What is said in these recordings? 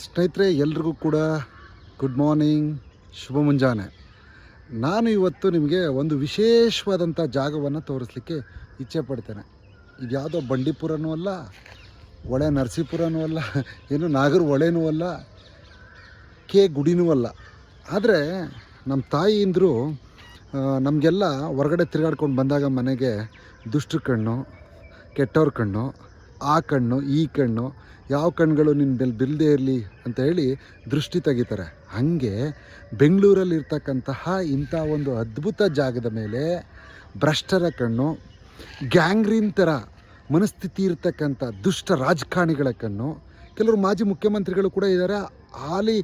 ಸ್ನೇಹಿತರೆ, ಎಲ್ರಿಗೂ ಕೂಡ ಗುಡ್ ಮಾರ್ನಿಂಗ್ ಶುಭ ಮುಂಜಾನೆ. ನಾನು ಇವತ್ತು ನಿಮಗೆ ಒಂದು ವಿಶೇಷವಾದಂಥ ಜಾಗವನ್ನು ತೋರಿಸ್ಲಿಕ್ಕೆ ಇಚ್ಛೆ ಪಡ್ತೇನೆ. ಇದು ಯಾವುದೋ ಬಂಡೀಪುರನೂ ಅಲ್ಲ ಒಳೆ ನರಸೀಪುರನೂ ಅಲ್ಲ, ಏನು ನಾಗರ ಒಳೆನೂ ಅಲ್ಲ, ಕೆ ಗುಡಿನೂ ಅಲ್ಲ. ಆದರೆ ನಮ್ಮ ತಾಯಿಯಿಂದರು ನಮಗೆಲ್ಲ ಹೊರಗಡೆ ತಿರುಗಾಡ್ಕೊಂಡು ಬಂದಾಗ ಮನೆಗೆ ದುಷ್ಟ್ರ ಕಣ್ಣು, ಕೆಟ್ಟವ್ರ ಕಣ್ಣು ಆ ಕಣ್ಣು, ಈ ಕಣ್ಣು, ಯಾವ ಕಣ್ಗಳು ನಿನ್ನ ಬೆಲ್ ಬಿಲ್ಲದೆ ಇರಲಿ ಅಂತ ಹೇಳಿ ದೃಷ್ಟಿ ತೆಗಿತಾರೆ. ಹಾಗೆ ಬೆಂಗಳೂರಲ್ಲಿ ಇರ್ತಕ್ಕಂತಹ ಇಂಥ ಒಂದು ಅದ್ಭುತ ಜಾಗದ ಮೇಲೆ ಭ್ರಷ್ಟರ ಕಣ್ಣು, ಗ್ಯಾಂಗ್ರೀನ್ ಥರ ಮನಸ್ಥಿತಿ ಇರ್ತಕ್ಕಂಥ ದುಷ್ಟ ರಾಜಕಾರಣಿಗಳ ಕಣ್ಣು, ಕೆಲವರು ಮಾಜಿ ಮುಖ್ಯಮಂತ್ರಿಗಳು ಕೂಡ ಇದ್ದಾರೆ. ಹಾಲಿ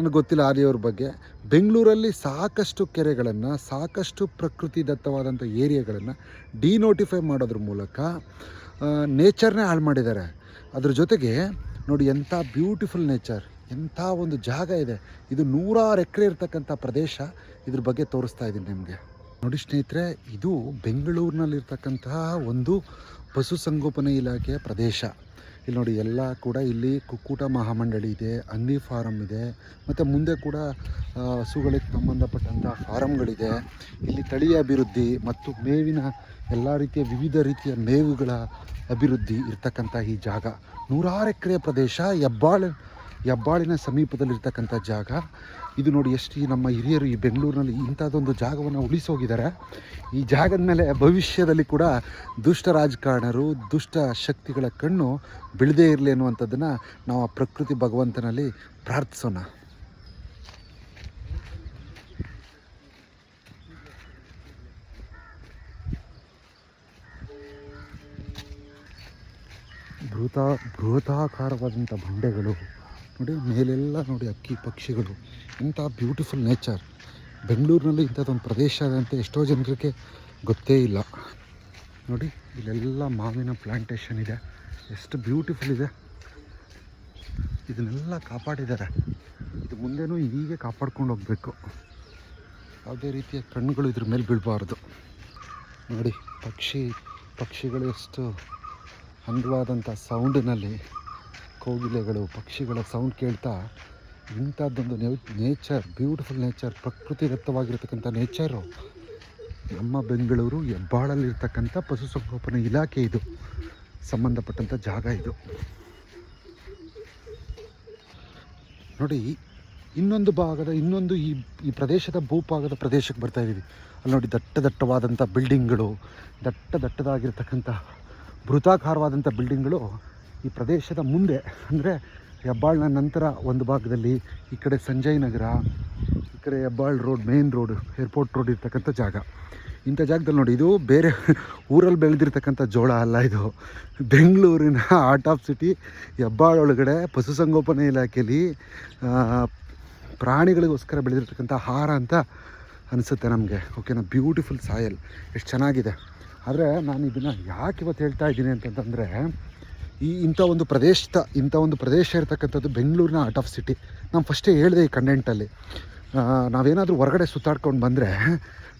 ನನಗೆ ಗೊತ್ತಿಲ್ಲ ಆರ್ಯವ್ರ ಬಗ್ಗೆ. ಬೆಂಗಳೂರಲ್ಲಿ ಸಾಕಷ್ಟು ಕೆರೆಗಳನ್ನು, ಸಾಕಷ್ಟು ಪ್ರಕೃತಿ ದತ್ತವಾದಂಥ ಏರಿಯಾಗಳನ್ನು ಡಿನೋಟಿಫೈ ಮಾಡೋದ್ರ ಮೂಲಕ ನೇಚರ್ನೇ ಹಾಳು ಮಾಡಿದ್ದಾರೆ. ಅದ್ರ ಜೊತೆಗೆ ನೋಡಿ ಎಂಥ ಬ್ಯೂಟಿಫುಲ್ ನೇಚರ್, ಎಂಥ ಒಂದು ಜಾಗ ಇದೆ. ಇದು ನೂರಾರು ಎಕರೆ ಇರ್ತಕ್ಕಂಥ ಪ್ರದೇಶ ಇದ್ರ ಬಗ್ಗೆ ತೋರಿಸ್ತಾ ಇದ್ದೀನಿ ನಿಮಗೆ. ನೋಡಿ ಸ್ನೇಹಿತರೆ, ಇದು ಬೆಂಗಳೂರಿನಲ್ಲಿರ್ತಕ್ಕಂತಹ ಒಂದು ಪಶುಸಂಗೋಪನೆ ಇಲಾಖೆಯ ಪ್ರದೇಶ. ಇಲ್ಲಿ ನೋಡಿ ಎಲ್ಲ ಕೂಡ ಇಲ್ಲಿ ಕುಕ್ಕೂಟ ಮಹಾಮಂಡಳಿ ಇದೆ ಹಂದಿ ಫಾರಮ್ ಇದೆ, ಮತ್ತು ಮುಂದೆ ಕೂಡ ಹಸುಗಳಿಗೆ ಸಂಬಂಧಪಟ್ಟಂಥ ಫಾರಮ್ಗಳಿದೆ ಇಲ್ಲಿ ತಳಿಯ ಅಭಿವೃದ್ಧಿ ಮತ್ತು ಮೇವಿನ ಎಲ್ಲ ರೀತಿಯ ವಿವಿಧ ರೀತಿಯ ಮೇವುಗಳ ಅಭಿವೃದ್ಧಿ ಇರ್ತಕ್ಕಂಥ ಈ ಜಾಗ. ನೂರಾರು ಎಕರೆ ಪ್ರದೇಶ, ಹೆಬ್ಬಾಳ ಹೆಬ್ಬಾಳಿನ ಸಮೀಪದಲ್ಲಿರ್ತಕ್ಕಂಥ ಜಾಗ. ಇದು ನೋಡಿ ಎಷ್ಟು ನಮ್ಮ ಹಿರಿಯರು ಈ ಬೆಂಗಳೂರಿನಲ್ಲಿ ಇಂಥದ್ದೊಂದು ಜಾಗವನ್ನು ಉಳಿಸೋಗಿದ್ದಾರೆ. ಈ ಜಾಗದ ಮೇಲೆ ಭವಿಷ್ಯದಲ್ಲಿ ಕೂಡ ದುಷ್ಟ ರಾಜಕಾರಣರು, ದುಷ್ಟ ಶಕ್ತಿಗಳ ಕಣ್ಣು ಬಿಳದೇ ಇರಲಿ ಅನ್ನುವಂಥದ್ದನ್ನು ನಾವು ಆ ಪ್ರಕೃತಿ ಭಗವಂತನಲ್ಲಿ ಪ್ರಾರ್ಥಿಸೋಣ. ಬೃಹತ ಬೃಹತಾಕಾರವಾದಂಥ ಬಂಡೆಗಳು. ನೋಡಿ, ಮೇಲೆಲ್ಲ ನೋಡಿ ಅಕ್ಕಿ, ಪಕ್ಷಿಗಳು, ಇಂಥ ಬ್ಯೂಟಿಫುಲ್ ನೇಚರ್ ಬೆಂಗಳೂರಿನಲ್ಲಿ ಇಂಥದ್ದೊಂದು ಪ್ರದೇಶ ಇದೆ ಅಂತ ಎಷ್ಟೋ ಜನರಿಗೆ ಗೊತ್ತೇ ಇಲ್ಲ. ನೋಡಿ, ಇಲ್ಲೆಲ್ಲ ಮಾವಿನ ಪ್ಲ್ಯಾಂಟೇಷನ್ ಇದೆ. ಎಷ್ಟು ಬ್ಯೂಟಿಫುಲ್ ಇದೆ. ಇದನ್ನೆಲ್ಲ ಕಾಪಾಡಿದ್ದಾರೆ. ಇದು ಮುಂದೆನೂ ಹೀಗೆ ಕಾಪಾಡ್ಕೊಂಡು ಹೋಗಬೇಕು. ಯಾವುದೇ ರೀತಿಯ ಕಣ್ಣುಗಳು ಇದ್ರ ಮೇಲೆ ಬೀಳಬಾರ್ದು. ನೋಡಿ, ಪಕ್ಷಿ, ಪಕ್ಷಿಗಳು ಎಷ್ಟು ಅಂದವಾದಂಥ ಸೌಂಡಿನಲ್ಲಿ ಕೋಗಿಲೆಗಳು, ಪಕ್ಷಿಗಳ ಸೌಂಡ್ ಕೇಳ್ತಾ ಇಂಥದ್ದೊಂದು ನೇಚರ್ ಬ್ಯೂಟಿಫುಲ್ ನೇಚರ್ ಪ್ರಕೃತಿದತ್ತವಾಗಿರ್ತಕ್ಕಂಥ ನೇಚರು ನಮ್ಮ ಬೆಂಗಳೂರು ಹೆಬ್ಬಾಳಲ್ಲಿರ್ತಕ್ಕಂಥ ಪಶುಸಂಗೋಪನಾ ಇಲಾಖೆ ಇದು. ಸಂಬಂಧಪಟ್ಟಂಥ ಜಾಗ ಇದು. ನೋಡಿ, ಇನ್ನೊಂದು ಭಾಗದ, ಇನ್ನೊಂದು ಈ ಈ ಪ್ರದೇಶದ ಭೂಭಾಗದ ಪ್ರದೇಶಕ್ಕೆ ಬರ್ತಾ ಇದ್ದೀವಿ ಅಲ್ಲಿ ನೋಡಿ ದಟ್ಟ ದಟ್ಟವಾದಂಥ ಬಿಲ್ಡಿಂಗ್ಗಳು ದಟ್ಟ ದಟ್ಟದಾಗಿರ್ತಕ್ಕಂಥ ಬೃತಾಕಾರವಾದಂಥ ಬಿಲ್ಡಿಂಗ್ಗಳು ಈ ಪ್ರದೇಶದ ಮುಂದೆ, ಅಂದರೆ ಹೆಬ್ಬಾಳ್ನ ನಂತರ ಒಂದು ಭಾಗದಲ್ಲಿ ಈ ಕಡೆ ಸಂಜಯ್ ನಗರ, ಈ ಕಡೆ Hebbal road main road airport road ಇರ್ತಕ್ಕಂಥ ಜಾಗ. ಇಂಥ ಜಾಗದಲ್ಲಿ ನೋಡಿ, ಇದು ಬೇರೆ ಊರಲ್ಲಿ ಬೆಳೆದಿರ್ತಕ್ಕಂಥ ಜೋಳ ಅಲ್ಲ ಇದು. ಬೆಂಗಳೂರಿನ ಆರ್ಟ್ ಆಫ್ ಸಿಟಿ ಹೆಬ್ಬಾಳ್ ಒಳಗಡೆ ಪಶುಸಂಗೋಪನೆ ಇಲಾಖೆಯಲ್ಲಿ ಪ್ರಾಣಿಗಳಿಗೋಸ್ಕರ ಬೆಳೆದಿರ್ತಕ್ಕಂಥ ಆಹಾರ ಅಂತ ಅನಿಸುತ್ತೆ ನಮಗೆ. ಓಕೆನಾ ಬ್ಯೂಟಿಫುಲ್ ಸಾಯಲ್ ಎಷ್ಟು ಚೆನ್ನಾಗಿದೆ. ಆದರೆ ನಾನು ಇದನ್ನು ಯಾಕೆ ಇವತ್ತು ಹೇಳ್ತಾ ಇದ್ದೀನಿ ಅಂತಂತಂದರೆ ಈ ಇಂಥ ಒಂದು ಪ್ರದೇಶದ ಇಂಥ ಒಂದು ಪ್ರದೇಶ ಇರ್ತಕ್ಕಂಥದ್ದು ಬೆಂಗಳೂರಿನ ಆರ್ಟ್ ಆಫ್ ಸಿಟಿ ನಾನು ಫಸ್ಟೇ ಹೇಳಿದೆ ಈ ಕಂಟೆಂಟಲ್ಲಿ ನಾವೇನಾದರೂ ಹೊರಗಡೆ ಸುತ್ತಾಡ್ಕೊಂಡು ಬಂದರೆ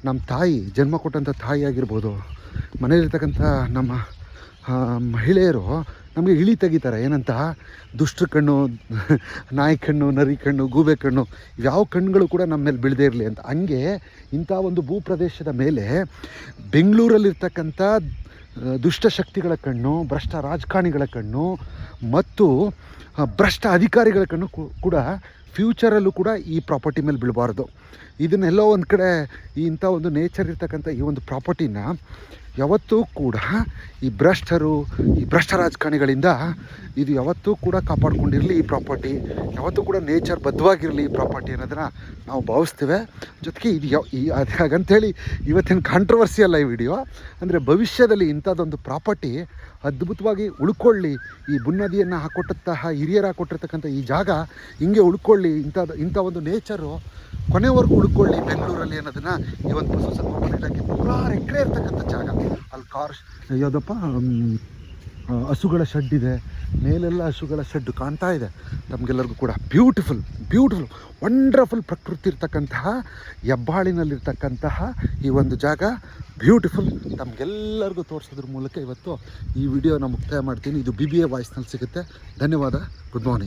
ನಮ್ಮ ತಾಯಿ, ಜನ್ಮ ಕೊಟ್ಟಂಥ ತಾಯಿ ಆಗಿರ್ಬೋದು ಮನೇಲಿರ್ತಕ್ಕಂಥ ನಮ್ಮ ಮಹಿಳೆಯರು ನಮಗೆ ಇಳಿ ತೆಗಿತಾರೆ. ಏನಂತ? ದುಷ್ಟ್ರ ಕಣ್ಣು, ನಾಯಿ ಕಣ್ಣು, ನರಿ ಕಣ್ಣು, ಗೂಬೆ ಕಣ್ಣು ಯಾವ ಕಣ್ಣುಗಳು ಕೂಡ ನಮ್ಮ ಮೇಲೆ ಬೀಳದೇ ಇರಲಿ ಅಂತ. ಹಂಗೆ ಇಂಥ ಒಂದು ಭೂಪ್ರದೇಶದ ಮೇಲೆ ಬೆಂಗಳೂರಲ್ಲಿರ್ತಕ್ಕಂಥ ಆ, ದುಷ್ಟ ಶಕ್ತಿಗಳ ಕಣ್ಣು ಭ್ರಷ್ಟ ರಾಜಕಾರಣಿಗಳ ಕಣ್ಣು ಮತ್ತು ಭ್ರಷ್ಟ ಅಧಿಕಾರಿಗಳ ಕಣ್ಣು ಕೂಡ ಫ್ಯೂಚರಲ್ಲೂ ಕೂಡ ಈ ಪ್ರಾಪರ್ಟಿ ಮೇಲೆ ಬೀಳಬಾರ್ದು. ಇದನ್ನೆಲ್ಲೋ ಒಂದು ಕಡೆ ಇಂಥ ಒಂದು ನೇಚರ್ ಇರ್ತಕ್ಕಂಥ ಈ ಒಂದು ಪ್ರಾಪರ್ಟಿನ ಯಾವತ್ತೂ ಕೂಡ ಈ ಭ್ರಷ್ಟರು, ಈ ಭ್ರಷ್ಟ ರಾಜಕಾರಣಿಗಳಿಂದ ಇದು ಯಾವತ್ತೂ ಕೂಡ ಕಾಪಾಡ್ಕೊಂಡಿರಲಿ ಈ ಪ್ರಾಪರ್ಟಿ, ಯಾವತ್ತೂ ಕೂಡ ನೇಚರ್ ಬದ್ಧವಾಗಿರಲಿ ಈ ಪ್ರಾಪರ್ಟಿ ಅನ್ನೋದನ್ನು ನಾವು ಭಾವಿಸ್ತೇವೆ. ಜೊತೆಗೆ ಇದು ಯಾವ, ಈ, ಅದು ಹಾಗಂತೇಳಿ ಇವತ್ತಿನ ಕಾಂಟ್ರವರ್ಸಿ ಅಲ್ಲ ಈ ವಿಡಿಯೋ ಅಂದರೆ ಭವಿಷ್ಯದಲ್ಲಿ ಇಂಥದ್ದೊಂದು ಪ್ರಾಪರ್ಟಿ ಅದ್ಭುತವಾಗಿ ಉಳ್ಕೊಳ್ಳಿ, ಈ ಬುನ್ನದಿಯನ್ನು ಹಾಕೊಟ್ಟಂತಹ ಹಿರಿಯರು ಹಾಕೊಟ್ಟಿರ್ತಕ್ಕಂಥ ಈ ಜಾಗ, ಹಿಂಗೆ ಉಳ್ಕೊಳ್ಳಿ ಇಂಥದ್ದು ಇಂಥ ಒಂದು ನೇಚರು ಕೊನೆವರೆಗೂ ಉಳ್ಕೊಳ್ಳಿ ಬೆಂಗಳೂರಲ್ಲಿ ಅನ್ನೋದನ್ನು. ಈ ಒಂದು ಪಶುಸಂಗೋಪನೆ ಇಲಾಖೆ ನೂರಾರು ಎಕರೆ ಇರ್ತಕ್ಕಂಥ ಜಾಗ. ಅಲ್ಲಿ ಕಾರ್ ಯಾವುದಪ್ಪ ಹಸುಗಳ ಶೆಡ್ ಇದೆ. ಮೇಲೆಲ್ಲ ಹಸುಗಳ ಶೆಡ್ ಕಾಣ್ತಾ ಇದೆ. ನಮಗೆಲ್ಲರಿಗೂ ಕೂಡ ಬ್ಯೂಟಿಫುಲ್ ಬ್ಯೂಟಿಫುಲ್ ವಂಡರ್ಫುಲ್ ಪ್ರಕೃತಿ ಇರ್ತಕ್ಕಂತಹ, ಹೆಬ್ಬಾಳಿನಲ್ಲಿರ್ತಕ್ಕಂತಹ ಈ ಒಂದು ಜಾಗ. ಬ್ಯೂಟಿಫುಲ್ ತಮಗೆಲ್ಲರಿಗೂ ತೋರಿಸೋದ್ರ ಮೂಲಕ ಇವತ್ತು ಈ ವಿಡಿಯೋನ ಮುಕ್ತಾಯ ಮಾಡ್ತೀನಿ. ಇದು ಬಿ ಬಿ ಎ ವಾಯ್ಸ್ನಲ್ಲಿ ಸಿಗುತ್ತೆ. ಧನ್ಯವಾದ. Good morning